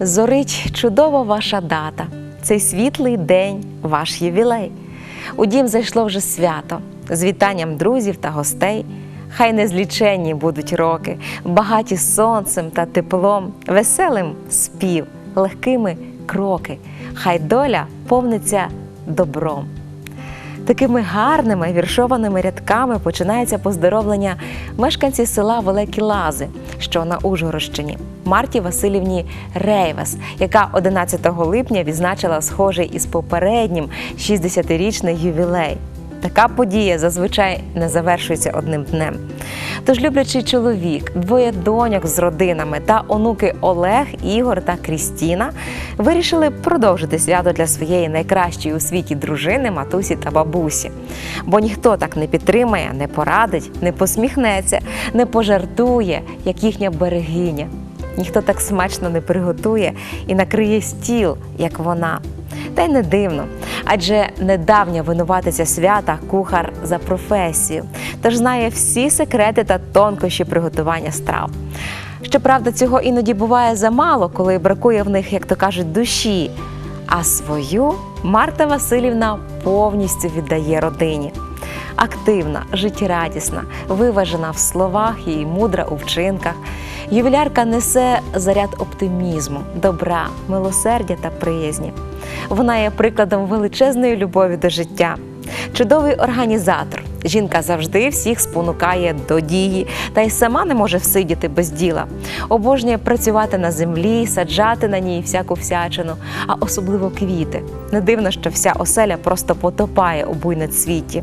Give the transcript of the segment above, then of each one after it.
Зорить чудова ваша дата, цей світлий день, ваш ювілей. У дім зайшло вже свято з вітанням друзів та гостей. Хай незліченні будуть роки, багаті сонцем та теплом, веселим спів, легкими кроки. Хай доля повниться добром. Такими гарними віршованими рядками починається поздоровлення мешканці села Великі Лази, що на Ужгородщині, Марті Васильівні Рейвес, яка 11 липня відзначила схожий із попереднім 60-річний ювілей. Така подія зазвичай не завершується одним днем. Тож люблячий чоловік, двоє доньок з родинами та онуки Олег, Ігор та Крістіна вирішили продовжити свято для своєї найкращої у світі дружини, матусі та бабусі. Бо ніхто так не підтримає, не порадить, не посміхнеться, не пожартує, як їхня берегиня. Ніхто так смачно не приготує і накриє стіл, як вона. Та й не дивно, адже недавня винуватиця свята кухар за професією, тож знає всі секрети та тонкощі приготування страв. Щоправда, цього іноді буває замало, коли бракує в них, як то кажуть, душі. А свою Марта Васильівна повністю віддає родині. Активна, життєрадісна, виважена в словах і мудра у вчинках. Ювілярка несе заряд оптимізму, добра, милосердя та приязні. Вона є прикладом величезної любові до життя. Чудовий організатор. Жінка завжди всіх спонукає до дії та й сама не може всидіти без діла. Обожнює працювати на землі, саджати на ній всяку всячину, а особливо квіти. Не дивно, що вся оселя просто потопає у буйноцвіті.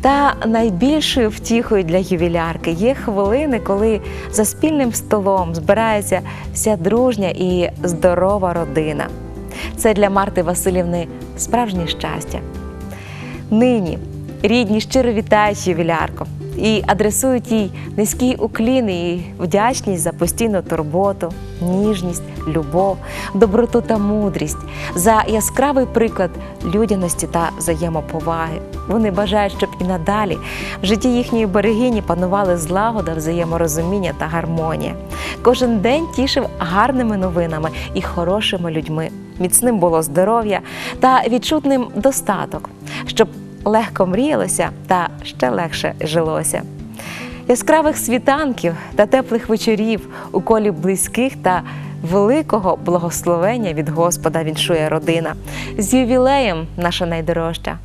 Та найбільшою втіхою для ювілярки є хвилини, коли за спільним столом збирається вся дружня і здорова родина. Це для Марти Васильівни справжнє щастя. Нині рідні щиро вітають ювілярку і адресують їй низький уклін і вдячність за постійну турботу, ніжність, любов, доброту та мудрість, за яскравий приклад людяності та взаємоповаги. Вони бажають, щоб і надалі в житті їхньої берегині панували злагода, взаєморозуміння та гармонія. Кожен день тішив гарними новинами і хорошими людьми. Міцним було здоров'я та відчутним достаток, щоб легко мріялося та ще легше жилося. Яскравих світанків та теплих вечорів у колі близьких та великого благословення від Господа віншує родина. З ювілеєм, наша найдорожча,